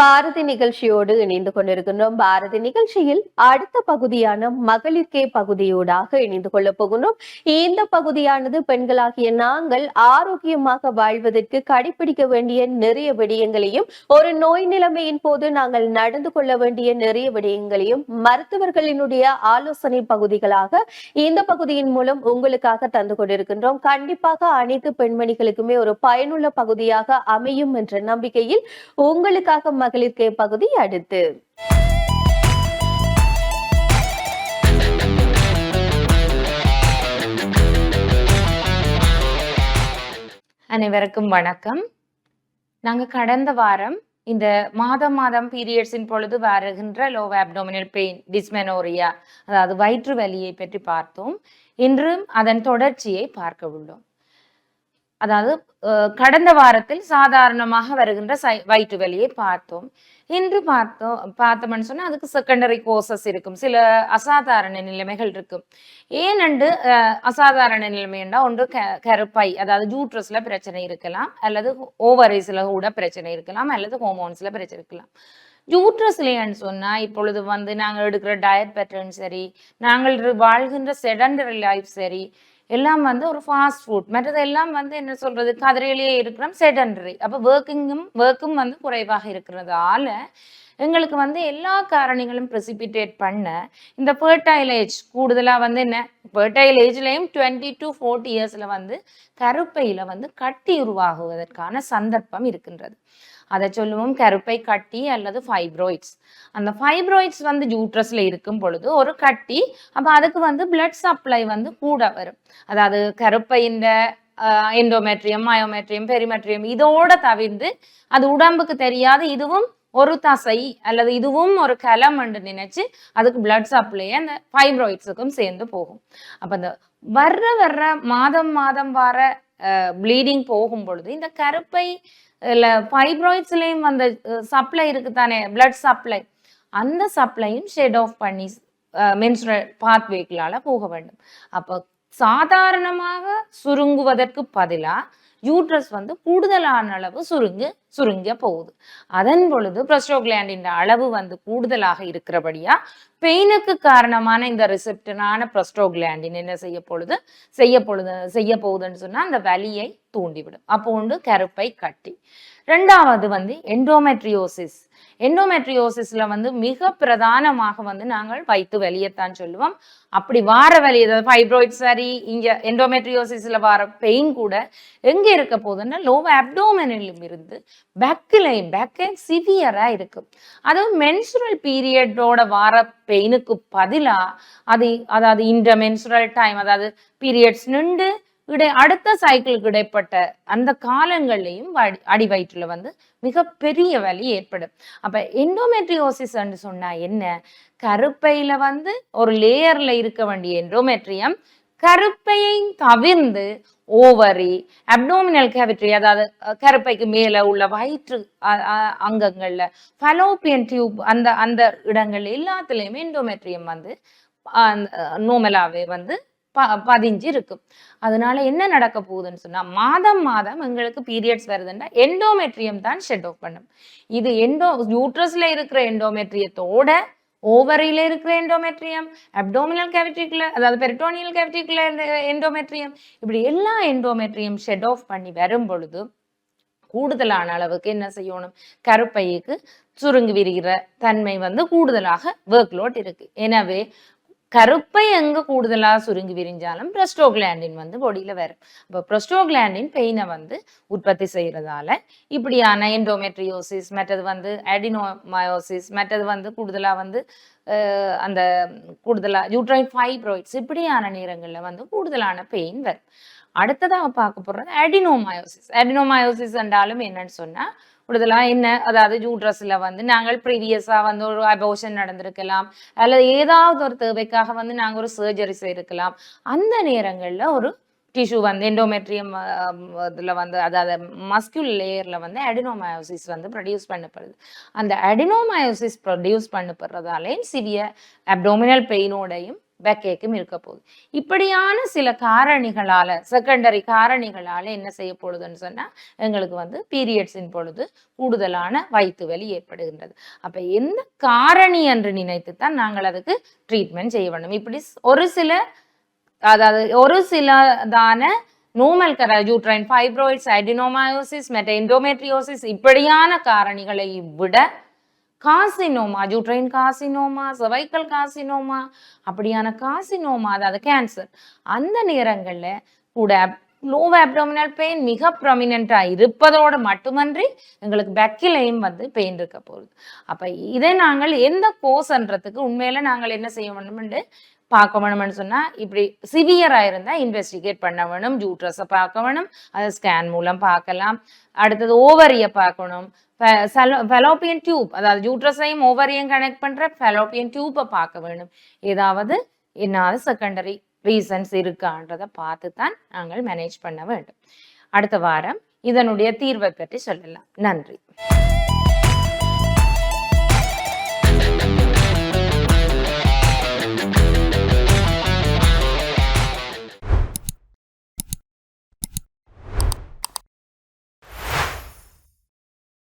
பாரதி நிகழ்ச்சியோடு இணைந்து கொண்டிருக்கின்றோம். பாரதி நிகழ்ச்சியில் அடுத்த பகுதியான மகளிர்கே பகுதியோடாக இணைந்து கொள்ள போகின்றோம். இந்த பகுதியானது பெண்களாகிய நாங்கள் ஆரோக்கியமாக வாழ்வதற்கு கடைபிடிக்க வேண்டிய நிறைய விடயங்களையும் ஒரு நோய் நிலைமையின் போது நாங்கள் நடந்து கொள்ள வேண்டிய நிறைய விடயங்களையும் மருத்துவர்களினுடைய ஆலோசனை பகுதிகளாக இந்த பகுதியின் மூலம் உங்களுக்காக தந்து கொண்டிருக்கின்றோம். கண்டிப்பாக அனைத்து பெண்மணிகளுக்குமே ஒரு பயனுள்ள பகுதியாக அமையும் என்ற நம்பிக்கையில் உங்களுக்காக மகளிர் கே பகுதி அடுத்து. அனைவருக்கும் வணக்கம். நாங்க கடந்த வாரம் இந்த மாதம் மாதம் பீரியட்ஸின் பொழுது வருகின்ற லோ அப்டோமினல் பெயின் டிஸ்மெனோரியா அதாவது வயிற்று வலியை பற்றி பார்த்தோம். இன்றும் அதன் தொடர்ச்சியை பார்க்க உள்ளோம். அதாவது கடந்த வாரத்தில் சாதாரணமாக வருகின்ற சை வயிற்று வலியை பார்த்தோம். இன்று பார்த்தோம் பார்த்தோம்னு சொன்னா அதுக்கு செகண்டரி கோர்சஸ் இருக்கும். சில அசாதாரண நிலைமைகள் இருக்கும். ஏனண்டு அசாதாரண நிலைமைன்னா ஒன்று க கருப்பை அதாவது ஜூட்ரஸ்ல பிரச்சனை இருக்கலாம் அல்லது ஓவரைஸில் கூட பிரச்சனை இருக்கலாம் அல்லது ஹோமோன்ஸ்ல பிரச்சனை இருக்கலாம். ஜூட்ரஸ்லேன்னு சொன்னா இப்பொழுது வந்து நாங்கள் எடுக்கிற டயட் பேட்டர்ன் சரி நாங்கள் வாழ்கின்ற செடண்டரி லைஃப் சரி எல்லாம் வந்து ஒரு ஃபாஸ்ட் ஃபுட் மற்றது எல்லாம் வந்து என்ன சொல்றது? கதிரையிலேயே இருக்கிறோம் செடண்டரி அப்போ ஒர்க்கிங்கும் ஒர்க்கும் வந்து குறைவாக இருக்கிறதால எங்களுக்கு வந்து எல்லா காரணிகளும் ப்ரெசிபிட்டேட் பண்ண இந்த ஃபர்டைல் ஏஜ் கூடுதலாக வந்து என்ன? ஃபர்டைல் ஏஜ்லேயும் டுவெண்ட்டி டு ஃபோர்ட்டி இயர்ஸில் வந்து கருப்பையில் வந்து கட்டி உருவாகுவதற்கான சந்தர்ப்பம் இருக்கின்றது. அதை சொல்லுவோம் கருப்பை கட்டி அல்லது ஃபைப்ராய்ட்ஸ் அந்த ஃபைப்ராய்ட்ஸ் வந்து ஜூட்ரஸ்ல இருக்கும் பொழுது ஒரு கட்டி அப்போ அதுக்கு வந்து பிளட் சப்ளை வந்து கூட வரும். அதாவது கருப்பையின் எண்டோமெட்ரியம் மயோமெட்ரியம் பெரிமெட்ரியம் இதோட தவிர்த்து அது உடம்புக்கு தெரியாது இதுவும் ஒரு தசை அல்லது இதுவும் ஒரு கலம் என்று நினைச்சு அதுக்கு பிளட் சப்ளை அந்த ஃபைப்ராய்ட்ஸுக்கும் சேர்ந்து போகும். அப்ப அந்த வர்ற வர்ற மாதம் மாதம் வர ப்ளீடிங் போகும் பொழுது இந்த கருப்பை இல்லை ஃபைப்ராய்ட்ஸ்லேயும் அந்த சப்ளை இருக்கு தானே பிளட் சப்ளை அந்த சப்ளையும் ஷெட் ஆஃப் பண்ணி மென்சுரல் பாத்வேக்களால் போக வேண்டும். அப்போ சாதாரணமாக சுருங்குவதற்கு பதிலாக யூட்ரஸ் வந்து கூடுதலான அளவு சுருங்கு சுருங்க போகுது. அதன் பொழுது ப்ரஸ்டோகிளாண்டின் அளவு வந்து கூடுதலாக இருக்கிறபடியா பெயினுக்கு காரணமான இந்த ரிசெப்டனான ப்ரஸ்டோகிளாண்டின் என்ன செய்ய பொழுது செய்ய பொழுது செய்ய போகுதுன்னு சொன்னா அந்த வலியை தூண்டிவிடும். அப்போ உண்டு கருப்பை கட்டி. ரெண்டாவது வந்து எண்டோமெட்ரியோசிஸ். எண்டோமெட்ரியோசிஸ்ல வந்து மிக பிரதானமாக வந்து நாங்கள் வயிற்று வெளியத்தான் சொல்லுவோம். அப்படி வார வலி அதாவது ஃபைப்ராய்ட் சரி இங்கே எண்டோமெட்ரியோசிஸில் வர பெயின் கூட எங்கே இருக்க போகுதுன்னா லோ அப்டோமனிலும் இருந்து பேக்கிலையும் பேக்கே சிவியராக இருக்கும். அதுவும் மென்சுரல் பீரியடோட வார பெயினுக்கு பதிலாக அது அதாவது இந்த மென்சுரல் டைம் அதாவது பீரியட்ஸ் நின்று இடை அடுத்த சைக்கிளுக்கு இடைப்பட்ட அந்த காலங்கள்லையும் அடி வயிற்றுல வந்து மிகப்பெரிய வலி ஏற்படும். அப்ப எண்டோமெட்ரியோசிஸ் சொன்னா என்ன? கருப்பையில வந்து ஒரு லேயர்ல இருக்க வேண்டிய எண்டோமெட்ரியம் கருப்பையை தவிர்ந்து ஓவரி அப்டோமினல் கேவிட்ரி அதாவது கருப்பைக்கு மேலே உள்ள வயிற்று அங்கங்களில் ஃபலோப்பியன் டியூப் அந்த அந்த இடங்கள் எல்லாத்துலேயுமே எண்டோமெட்ரியம் வந்து நோமலாவே வந்து ப பதிஞ்சு இருக்கும் அதனால என்ன நடக்க போகுதுன்னு சொன்னா மாதம் மாதம் எங்களுக்கு பீரியட்ஸ் வருதுன்னா எண்டோமெட்ரியம் தான் ஷெட் ஆஃப் பண்ணும். இது எண்டோ யூட்ரஸ்ல இருக்கிற எண்டோமெட்ரியத்தோட ஓவரியில இருக்கிற எண்டோமெட்ரியம் அப்டோமினல் கேவிட்டிக்குள்ள அதாவது பெரிட்டோனியல் கேவிட்டிக்குள்ள எண்டோமெட்ரியம் இப்படி எல்லா எண்டோமெட்ரியம் ஷெட் ஆஃப் பண்ணி வரும் பொழுது கூடுதலான அளவுக்கு என்ன செய்யணும்? கருப்பைக்கு சுருங்கி விரிகிற தன்மை வந்து கூடுதலாக ஒர்க் லோட் இருக்கு. எனவே கருப்பை எங்கே கூடுதலாக சுருங்கி விரிஞ்சாலும் ப்ரஸ்டோகிளாண்டின் வந்து பொடியில் வரும். இப்போ ப்ரஸ்டோகிளாண்டின் பெயினை வந்து உற்பத்தி செய்கிறதால இப்படியான என்டோமெட்ரியோசிஸ் மற்றது வந்து அடினோமயோசிஸ் மற்றது வந்து கூடுதலாக வந்து அந்த கூடுதலாக யூட்ரைன் ஃபைப்ரோய்ட்ஸ் இப்படியான நேரங்களில் வந்து கூடுதலான பெயின் வரும். அடுத்ததாக பார்க்க போகிறது அடினோமயோசிஸ் அடினோமயோசிஸ் என்றாலும் என்னன்னு சொன்னால் கூடுதலாக என்ன அதாவது ஜூட்ரஸில் வந்து நாங்கள் ப்ரீவியஸாக வந்து ஒரு அபோஷன் நடந்திருக்கலாம் அல்லது ஏதாவது ஒரு தேவைக்காக வந்து நாங்கள் ஒரு சர்ஜரி செய்திருக்கலாம். அந்த நேரங்களில் ஒரு டிஷ்யூ வந்து எண்டோமெட்ரியம் இதில் வந்து அதாவது மஸ்கியூல் லேயர்ல வந்து அடினோமயோசிஸ் வந்து ப்ரொடியூஸ் பண்ணப்படுது. அந்த அடினோமயோசிஸ் ப்ரொடியூஸ் பண்ணப்படுறதாலேயும் சிவிய அப்டோமினல் பெயினோடையும் பேக்கேக்கும் இருக்க போகுது. இப்படியான சில காரணிகளால செகண்டரி காரணிகளால என்ன செய்ய போகுதுன்னு சொன்னா எங்களுக்கு வந்து பீரியட்ஸின் பொழுது கூடுதலான வயிற்று வலி ஏற்படுகின்றது. அப்ப எந்த காரணி என்று நினைத்து தான் நாங்கள் அதுக்கு ட்ரீட்மெண்ட் செய்ய வேண்டும். இப்படி ஒரு சில அதாவது ஒரு சிலதான நோமல் கர யூட்ரைன் ஃபைப்ராய்ட்ஸ் ஐடினோமயோசிஸ் மெட்ட எண்டோமெட்ரியோசிஸ் இப்படியான காரணிகளை விட carcinoma uterine carcinoma cervical carcinoma அப்படியான காசினோமா அதாவது கேன்சர் அந்த நேரங்களில் கூட லோவ் அப்டோமினல் பெயின் மிக ப்ரொமினெண்ட்டாக இருப்பதோடு மட்டுமன்றி எங்களுக்கு பெக்கிலையும் வந்து பெயின் இருக்க போகுது. அப்போ இதை நாங்கள் எந்த கோஸ்ன்றதுக்கு உண்மையில நாங்கள் என்ன செய்ய வேண்டும்னு பார்க்க வேணும்னு சொன்னால் இப்படி சிவியராக இருந்தால் இன்வெஸ்டிகேட் பண்ண வேணும் ஜூட்ரஸை பார்க்க வேணும் அதை ஸ்கேன் மூலம் பார்க்கலாம். அடுத்தது ஓவரியை பார்க்கணும். ஃபெலோப்பியன் டியூப் அதாவது ஜூட்ரஸையும் ஓவரியும் கனெக்ட் பண்ணுற ஃபெலோப்பியன் டியூப்பை பார்க்க வேணும். ஏதாவது என்னாவது செகண்டரி ரீசன்ஸ் இருக்கான்றதை பார்த்து தான் நாங்கள் மேனேஜ் பண்ண வேண்டும். அடுத்த வாரம் இதனுடைய தீர்வை பற்றி சொல்லலாம். நன்றி.